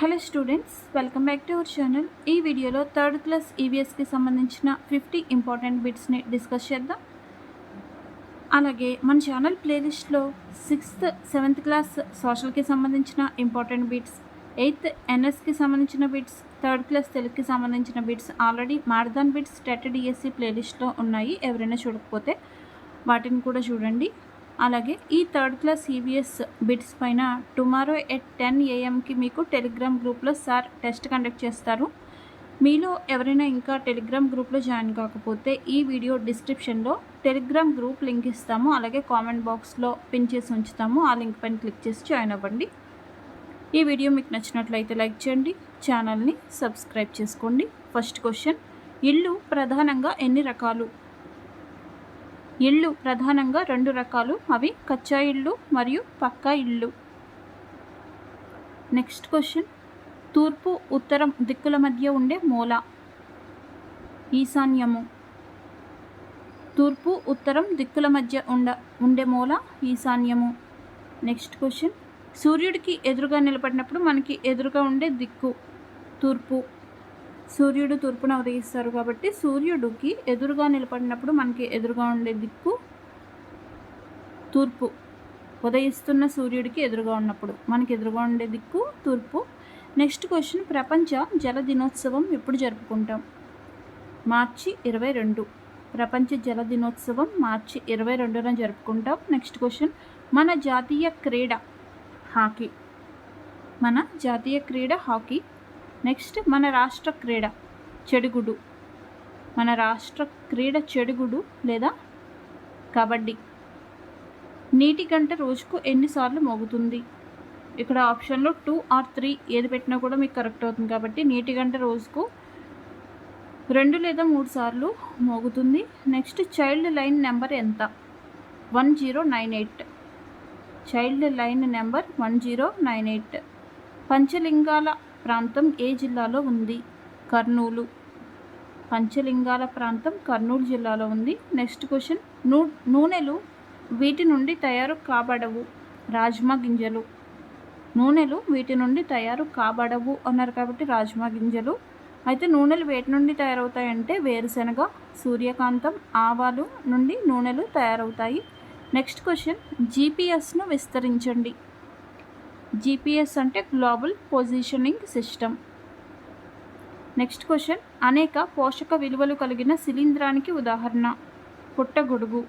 Hello students welcome back to our channel. ఈ వీడియోలో third class ఈవీఎస్కి సంబంధించిన ఫిఫ్టీ ఇంపార్టెంట్ బిట్స్ని డిస్కస్ చేద్దాం. అలాగే మన ఛానల్ ప్లేలిస్ట్లో సిక్స్త్ సెవెంత్ క్లాస్ సోషల్కి సంబంధించిన ఇంపార్టెంట్ బిట్స్ ఎయిత్ ఎన్ఎస్కి సంబంధించిన బిట్స్ థర్డ్ క్లాస్ తెలుగుకి సంబంధించిన bits already marathon bits TET DSC ప్లేలిస్ట్లో ఉన్నాయి. ఎవరైనా చూడకపోతే వాటిని కూడా చూడండి. అలాగే ఈ థర్డ్ క్లాస్ ఈవీఎస్ బిట్స్ పైన టుమారో ఎట్ టెన్ ఏఎంకి మీకు టెలిగ్రామ్ గ్రూప్లో సార్ టెస్ట్ కండక్ట్ చేస్తారు. మీలో ఎవరైనా ఇంకా టెలిగ్రామ్ గ్రూప్లో జాయిన్ కాకపోతే ఈ వీడియో డిస్క్రిప్షన్లో టెలిగ్రామ్ గ్రూప్ లింక్ ఇస్తాము. అలాగే కామెంట్ బాక్స్లో పిన్ చేసి ఉంచుతాము. ఆ లింక్ పైన క్లిక్ చేసి జాయిన్ అవ్వండి. ఈ వీడియో మీకు నచ్చినట్లయితే లైక్ చేయండి. ఛానల్ని సబ్స్క్రైబ్ చేసుకోండి. ఫస్ట్ క్వశ్చన్ ఇల్లు ప్రధానంగా ఎన్ని రకాలు? ఇళ్ళు ప్రధానంగా రెండు రకాలు. అవి కచ్చా ఇళ్ళు మరియు పక్కా ఇళ్ళు. Next question. తూర్పు ఉత్తరం దిక్కుల మధ్య ఉండే మూల. ఈశాన్యము. తూర్పు ఉత్తరం దిక్కుల మధ్య ఉండ ఉండే మూల ఈశాన్యము. Next question. సూర్యుడికి ఎదురుగా నిలబడినప్పుడు మనకి ఎదురుగా ఉండే దిక్కు. తూర్పు. సూర్యుడు తూర్పున ఉదయిస్తారు కాబట్టి సూర్యుడికి ఎదురుగా నిలబడినప్పుడు మనకి ఎదురుగా ఉండే దిక్కు తూర్పు. ఉదయిస్తున్న సూర్యుడికి ఎదురుగా ఉన్నప్పుడు మనకి ఎదురుగా ఉండే దిక్కు తూర్పు. నెక్స్ట్ క్వశ్చన్ ప్రపంచ జల దినోత్సవం ఎప్పుడు జరుపుకుంటాం? మార్చి ఇరవై రెండు. ప్రపంచ జల దినోత్సవం మార్చి ఇరవై రెండున జరుపుకుంటాం. నెక్స్ట్ క్వశ్చన్ మన జాతీయ క్రీడ హాకీ. మన జాతీయ క్రీడ హాకీ నెక్స్ట్ మన రాష్ట్ర క్రీడ చెడుగుడు. మన రాష్ట్ర క్రీడ చెడుగుడు లేదా కబడ్డీ. నీటి గంట రోజుకు ఎన్నిసార్లు మోగుతుంది? ఇక్కడ ఆప్షన్లో టూ ఆర్ త్రీ ఏది పెట్టినా కూడా మీకు కరెక్ట్ అవుతుంది కాబట్టి నీటి గంట రోజుకు రెండు లేదా మూడు సార్లు మోగుతుంది. నెక్స్ట్ చైల్డ్ లైన్ నెంబర్ ఎంత? One zero nine eight. Child line number one zero nine eight. Panchalingala ప్రాంతం ఏ జిల్లాలో ఉంది? కర్నూలు. పంచలింగాల ప్రాంతం కర్నూలు జిల్లాలో ఉంది. Next question. నూ నూనెలు వీటి నుండి తయారు కాబడవు. రాజ్మా గింజలు. నూనెలు వీటి నుండి తయారు కాబడవు అన్నారు కాబట్టి రాజ్మా గింజలు. అయితే నూనెలు వేటి నుండి తయారవుతాయంటే వేరుశనగ సూర్యకాంతం ఆవాలు నుండి నూనెలు తయారవుతాయి. Next question. జీపీఎస్ను విస్తరించండి. జీపీఎస్ అంటే global positioning system next question అనేక పోషక విలువలు కలిగిన శిలీంధ్రానికి ఉదాహరణ. పుట్టగొడుగు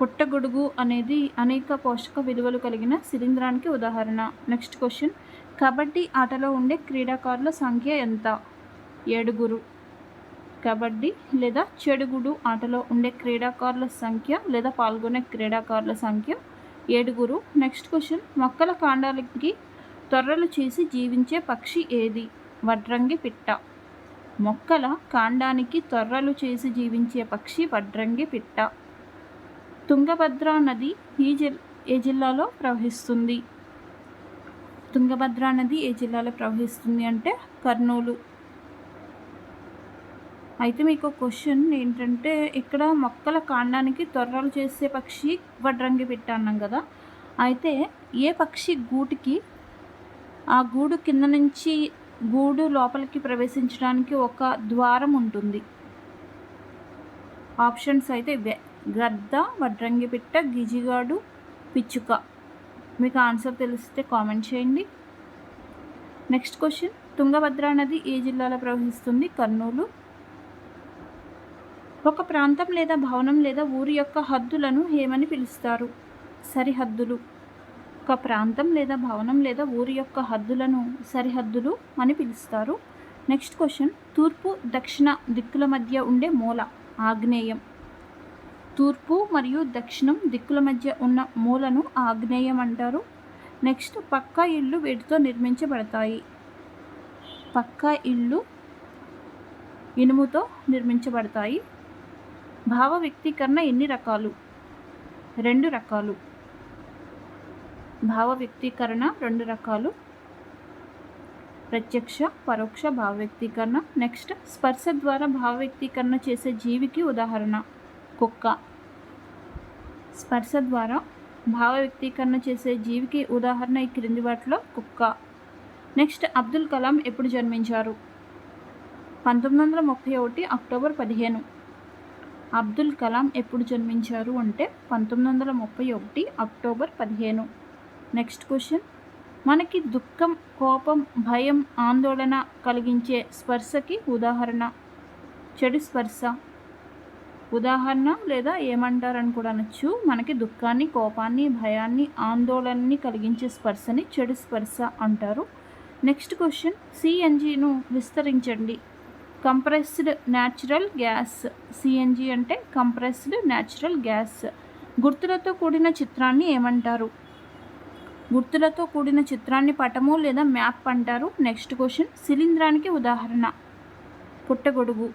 పుట్టగొడుగు అనేది అనేక పోషక విలువలు కలిగిన శిలీంధ్రానికి ఉదాహరణ. నెక్స్ట్ క్వశ్చన్ కబడ్డీ ఆటలో ఉండే క్రీడాకారుల సంఖ్య ఎంత? ఏడుగురు. కబడ్డీ లేదా చెడుగుడు ఆటలో ఉండే క్రీడాకారుల సంఖ్య లేదా పాల్గొనే క్రీడాకారుల సంఖ్య ఏడుగురు. Next question. మొక్కల కాండాలకి తొర్రలు చేసి జీవించే పక్షి ఏది? వడ్రంగి పిట్ట. మొక్కల కాండానికి తొర్రలు చేసి జీవించే పక్షి వడ్రంగి పిట్ట. తుంగభద్ర నది ఈ జిల్ ఏ జిల్లాలో ప్రవహిస్తుంది? తుంగభద్ర నది ఏ జిల్లాలో ప్రవహిస్తుంది అంటే కర్నూలు. అయితే మీకు క్వశ్చన్ ఏంటంటే ఇక్కడ మొక్కల కాండానికి తొర్రలు చేసే పక్షి వడ్రంగి పిట్ట అన్నాం కదా. అయితే ఏ పక్షి గూటికి ఆ గూడు కింద నుంచి గూడు లోపలికి ప్రవేశించడానికి ఒక ద్వారం ఉంటుంది. ఆప్షన్స్ అయితే ఇవే గద్ద వడ్రంగి పిట్ట గిజిగాడు పిచ్చుక. మీకు ఆన్సర్ తెలిస్తే కామెంట్ చేయండి. నెక్స్ట్ క్వశ్చన్ తుంగభద్ర నది ఏ జిల్లాలో ప్రవహిస్తుంది? కర్నూలు. ఒక ప్రాంతం లేదా భవనం లేదా ఊరి యొక్క హద్దులను ఏమని పిలుస్తారు. సరిహద్దులు. ఒక ప్రాంతం లేదా భవనం లేదా ఊరి యొక్క హద్దులను సరిహద్దులు అని పిలుస్తారు. Next question. తూర్పు దక్షిణ దిక్కుల మధ్య ఉండే మూల. ఆగ్నేయం. తూర్పు మరియు దక్షిణం దిక్కుల మధ్య ఉన్న మూలను ఆగ్నేయం అంటారు. నెక్స్ట్ పక్కా ఇళ్ళు వీటితో నిర్మించబడతాయి. పక్కా ఇళ్ళు ఇనుముతో నిర్మించబడతాయి. భావ వ్యక్తీకరణ ఎన్ని రకాలు? రెండు రకాలు. భావ వ్యక్తీకరణ రెండు రకాలు. ప్రత్యక్ష పరోక్ష భావ వ్యక్తీకరణ. నెక్స్ట్ స్పర్శ ద్వారా భావ వ్యక్తీకరణ చేసే జీవికి ఉదాహరణ. కుక్క. స్పర్శ ద్వారా భావ వ్యక్తీకరణ చేసే జీవికి ఉదాహరణ ఈ క్రింది వాటిలో. కుక్క. నెక్స్ట్ అబ్దుల్ కలాం ఎప్పుడు జన్మించారు? పంతొమ్మిది వందల ముప్పై ఒకటి అక్టోబర్ పదిహేను. అబ్దుల్ కలాం ఎప్పుడు జన్మించారు అంటే పంతొమ్మిది వందల ముప్పై ఒకటి అక్టోబర్ పదిహేను. Next question. మనకి దుఃఖం కోపం భయం ఆందోళన కలిగించే స్పర్శకి ఉదాహరణ. చెడు స్పర్శ. ఉదాహరణ లేదా ఏమంటారని కూడా అనొచ్చు. మనకి దుఃఖాన్ని కోపాన్ని భయాన్ని ఆందోళనని కలిగించే స్పర్శని చెడు స్పర్శ అంటారు. Next question. సిఎన్జిను విస్తరించండి. కంప్రెస్డ్ న్యాచురల్ గ్యాస్ సిఎన్జి అంటే కంప్రెస్డ్ న్యాచురల్ గ్యాస్. గుర్తులతో కూడిన చిత్రాన్ని ఏమంటారు? గుర్తులతో కూడిన చిత్రాన్ని పటము లేదా మ్యాప్ అంటారు. నెక్స్ట్ క్వశ్చన్ శిలీంధ్రానికి ఉదాహరణ. పుట్టగొడుగు.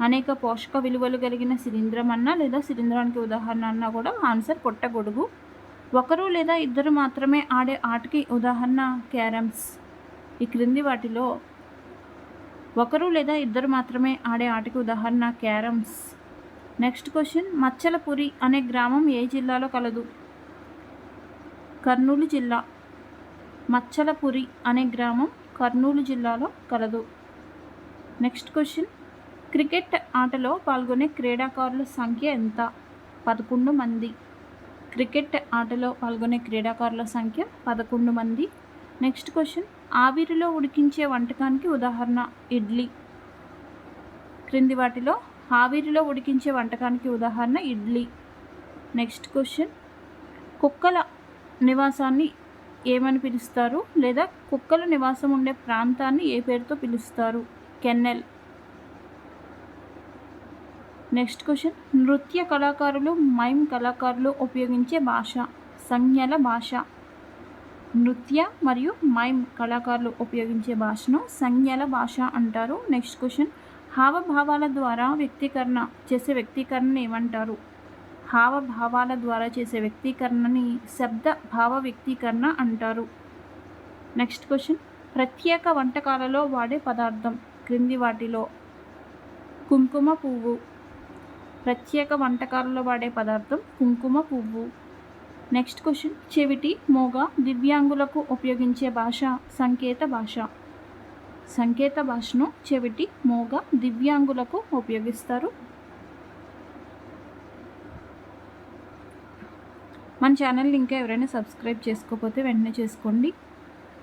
అనేక పోషక విలువలు కలిగిన శిలీంద్రం అన్నా లేదా శిలీంద్రానికి ఉదాహరణ అన్నా కూడా ఆన్సర్ పుట్టగొడుగు. ఒకరు లేదా ఇద్దరు మాత్రమే ఆడే ఆటకి ఉదాహరణ క్యారమ్స్. ఈ క్రింది వాటిలో ఒకరు లేదా ఇద్దరు మాత్రమే ఆడే ఆటకి ఉదాహరణ క్యారమ్స్. నెక్స్ట్ క్వశ్చన్ మచ్చలపురి అనే గ్రామం ఏ జిల్లాలో కలదు? కర్నూలు జిల్లా. మచ్చలపురి అనే గ్రామం కర్నూలు జిల్లాలో కలదు. నెక్స్ట్ క్వశ్చన్ క్రికెట్ ఆటలో పాల్గొనే క్రీడాకారుల సంఖ్య ఎంత? పదకొండు మంది. క్రికెట్ ఆటలో పాల్గొనే క్రీడాకారుల సంఖ్య పదకొండు మంది. Next question. ఆవిరిలో ఉడికించే వంటకానికి ఉదాహరణ ఇడ్లీ. క్రింది వాటిలో ఆవిరిలో ఉడికించే వంటకానికి ఉదాహరణ ఇడ్లీ. Next question. కుక్కల నివాసాన్ని ఏమని పిలుస్తారు? లేదా కుక్కల నివాసం ఉండే ప్రాంతాన్ని ఏ పేరుతో పిలుస్తారు? కెన్నెల్. Next question. నృత్య కళాకారులు మైమ్ కళాకారులు ఉపయోగించే భాష సంజ్ఞల భాష. నృత్య మరియు మైమ్ కళాకారులు ఉపయోగించే భాషను సంజ్ఞల భాష అంటారు. Next question. హావభావాల ద్వారా వ్యక్తీకరణ చేసే వ్యక్తీకరణను ఏమంటారు? హావభావాల ద్వారా చేసే వ్యక్తీకరణని శబ్ద భావ వ్యక్తీకరణ అంటారు. Next question. ప్రత్యేక వంటకాలలో వాడే పదార్థం క్రింది వాటిలో కుంకుమ పువ్వు. ప్రత్యేక వంటకాలలో వాడే పదార్థం కుంకుమ పువ్వు. నెక్స్ట్ క్వశ్చన్ చెవిటి మోగ దివ్యాంగులకు ఉపయోగించే భాష సంకేత భాష. సంకేత భాషను చెవిటి మోగ దివ్యాంగులకు ఉపయోగిస్తారు. మన ఛానల్ని ఇంకా ఎవరైనా సబ్స్క్రైబ్ చేసుకోకపోతే వెంటనే చేసుకోండి.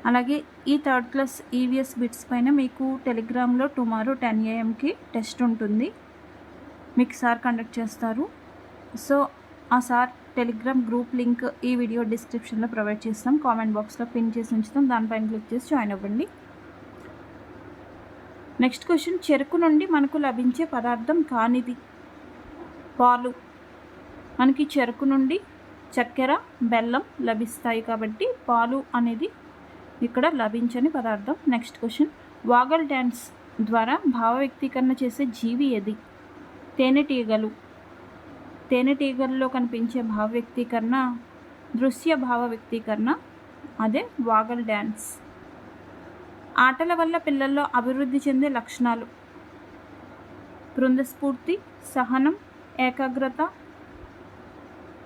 అలాగే ఈ థర్డ్ క్లాస్ ఈవీఎస్ బిట్స్ పైన మీకు టెలిగ్రామ్లో టుమారో టెన్ ఏఎంకి టెస్ట్ ఉంటుంది. మీకు సార్ కండక్ట్ చేస్తారు. సో ఆ సార్ టెలిగ్రామ్ గ్రూప్ లింక్ ఈ వీడియో డిస్క్రిప్షన్లో ప్రొవైడ్ చేస్తాం. కామెంట్ బాక్స్లో పిన్ చేసి ఉంచుతాం. దానిపైన క్లిక్ చేసి జాయిన్ అవ్వండి. నెక్స్ట్ క్వశ్చన్ చెరుకు నుండి మనకు లభించే పదార్థం కానిది. పాలు. మనకి చెరుకు నుండి చక్కెర బెల్లం లభిస్తాయి కాబట్టి పాలు అనేది ఇక్కడ లభించని పదార్థం. నెక్స్ట్ క్వశ్చన్ వాగల్ డ్యాన్స్ ద్వారా భావ వ్యక్తీకరణ చేసే జీవి ఏది? తేనెటీగలు. తేనెటీగల్లో కనిపించే భావ వ్యక్తీకరణ దృశ్య భావ వ్యక్తీకరణ అదే వాగల్ డ్యాన్స్ ఆటల వల్ల పిల్లల్లో అభివృద్ధి చెందే లక్షణాలు. బృందస్ఫూర్తి సహనం ఏకాగ్రత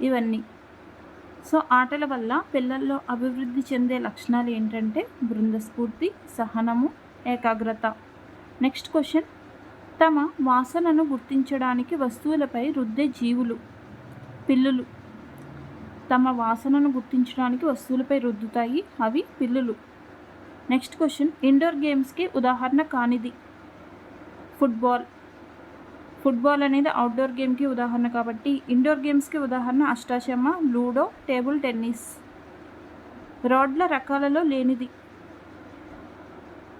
ఇవన్నీ. సో ఆటల వల్ల పిల్లల్లో అభివృద్ధి చెందే లక్షణాలు ఏంటంటే బృందస్ఫూర్తి సహనము ఏకాగ్రత. Next question. తమ వాసనను గుర్తించడానికి వస్తువులపై రుద్దే జీవులు పిల్లులు. తమ వాసనను గుర్తించడానికి వస్తువులపై రుద్దుతాయి అవి పిల్లులు. Next question. ఇండోర్ గేమ్స్కి ఉదాహరణ కానిది. ఫుట్బాల్. ఫుట్బాల్ అనేది అవుట్డోర్ గేమ్కి ఉదాహరణ కాబట్టి ఇండోర్ గేమ్స్కి ఉదాహరణ అష్టాచమ్మ లూడో టేబుల్ టెన్నిస్. రోడ్ల రకాలలో లేనిది.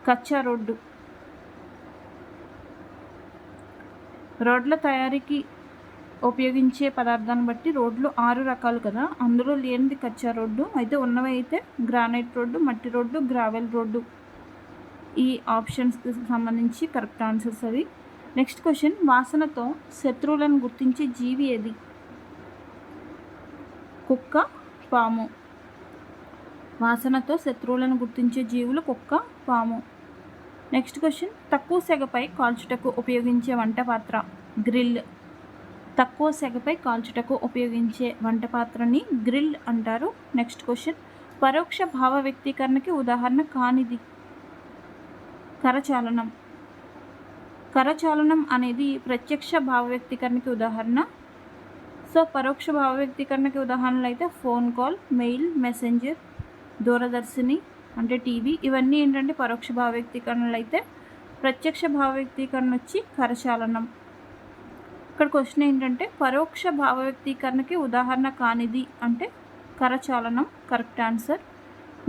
కచ్చా రోడ్డు. రోడ్ల తయారీకి ఉపయోగించే పదార్థాన్ని బట్టి రోడ్లు ఆరు రకాలు కదా. అందులో లేనిది కచ్చా రోడ్డు అయితే ఉన్నవి అయితే గ్రానైట్ రోడ్డు మట్టి రోడ్డు గ్రావెల్ రోడ్డు. ఈ ఆప్షన్స్కి సంబంధించి కరెక్ట్ ఆన్సర్స్ అవి. నెక్స్ట్ క్వశ్చన్ వాసనతో శత్రువులను గుర్తించే జీవి ఏది? కుక్క పాము. వాసనతో శత్రువులను గుర్తించే జీవులు కుక్క పాము. Next question. తక్కువ సెగపై కాల్చుటకు ఉపయోగించే వంట పాత్ర. గ్రిల్. తక్కువ సెగపై కాల్చుటకు ఉపయోగించే వంట పాత్రని గ్రిల్ అంటారు. Next question. పరోక్ష భావ వ్యక్తీకరణకి ఉదాహరణ కానిది. కరచాలనం. కరచాలనం అనేది ప్రత్యక్ష భావ వ్యక్తీకరణకి ఉదాహరణ. సో పరోక్ష భావ వ్యక్తీకరణకి ఉదాహరణలు అయితే ఫోన్ కాల్ మెయిల్ మెసెంజర్ దూరదర్శిని అంటే టీవీ. ఇవన్నీ ఏంటంటే పరోక్ష భావ వ్యక్తీకరణలు అయితే ప్రత్యక్ష భావ వ్యక్తీకరణ వచ్చి కరచాలనం. ఇక్కడ క్వశ్చన్ ఏంటంటే పరోక్ష భావ వ్యక్తీకరణకి ఉదాహరణ కానిది అంటే కరచాలనం కరెక్ట్ ఆన్సర్.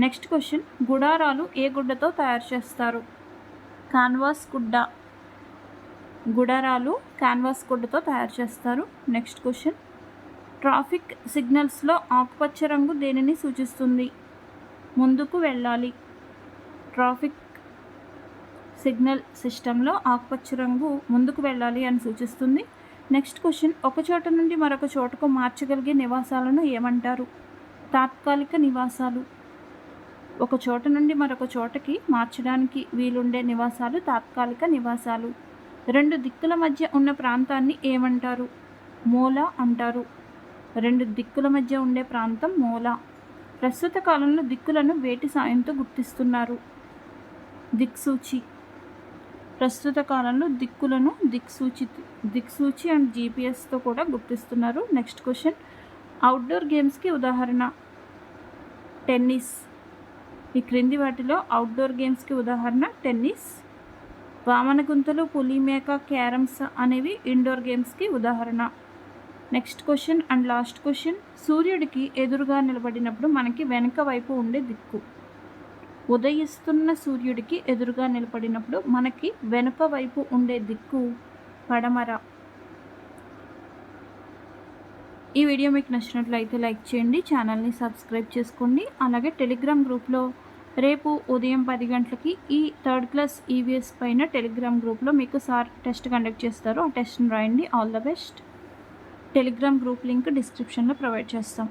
నెక్స్ట్ క్వశ్చన్ గుడారాలు ఏ గుడ్డతో తయారు చేస్తారు? కాన్వాస్ గుడ్డ. గుడారాలు క్యాన్వాస్ గుడ్డతో తయారు చేస్తారు. నెక్స్ట్ క్వశ్చన్ ట్రాఫిక్ సిగ్నల్స్లో ఆకుపచ్చ రంగు దేనిని సూచిస్తుంది? ముందుకు వెళ్ళాలి. ట్రాఫిక్ సిగ్నల్ సిస్టంలో ఆకుపచ్చ రంగు ముందుకు వెళ్ళాలి అని సూచిస్తుంది. నెక్స్ట్ క్వశ్చన్ ఒక చోట నుండి మరొక చోటకు మార్చగలిగే నివాసాలను ఏమంటారు? తాత్కాలిక నివాసాలు. ఒక చోట నుండి మరొక చోటకి మార్చడానికి వీలుండే నివాసాలు తాత్కాలిక నివాసాలు. రెండు దిక్కుల మధ్య ఉన్న ప్రాంతాన్ని ఏమంటారు? మూల అంటారు. రెండు దిక్కుల మధ్య ఉండే ప్రాంతం మూల. ప్రస్తుత కాలంలో దిక్కులను వేటి సాయంతో గుర్తిస్తున్నారు. దిక్సూచి. ప్రస్తుత కాలంలో దిక్కులను దిక్సూచి దిక్సూచి అండ్ జీపీఎస్తో కూడా గుర్తిస్తున్నారు. Next question. అవుట్డోర్ గేమ్స్కి ఉదాహరణ. టెన్నిస్. ఈ క్రింది వాటిలో అవుట్డోర్ గేమ్స్కి ఉదాహరణ టెన్నిస్. వామన గుంతలు పులిమేక క్యారమ్స్ అనేవి ఇండోర్ గేమ్స్కి ఉదాహరణ. Next question and last question. సూర్యుడికి ఎదురుగా నిలబడినప్పుడు మనకి వెనక వైపు ఉండే దిక్కు. ఉదయిస్తున్న సూర్యుడికి ఎదురుగా నిలబడినప్పుడు మనకి వెనుక వైపు ఉండే దిక్కు పడమర. ఈ వీడియో మీకు నచ్చినట్లయితే లైక్ చేయండి ఛానల్ని సబ్స్క్రైబ్ చేసుకోండి. అలాగే టెలిగ్రామ్ గ్రూప్లో రేపు ఉదయం పది గంటలకి ఈ థర్డ్ క్లాస్ ఈవీఎస్ పైన టెలిగ్రామ్ గ్రూప్లో మీకు సార్ టెస్ట్ కండక్ట్ చేస్తారు. ఆ టెస్ట్ని రాయండి. All the best. Telegram group link డిస్క్రిప్షన్లో ప్రొవైడ్ చేస్తాం.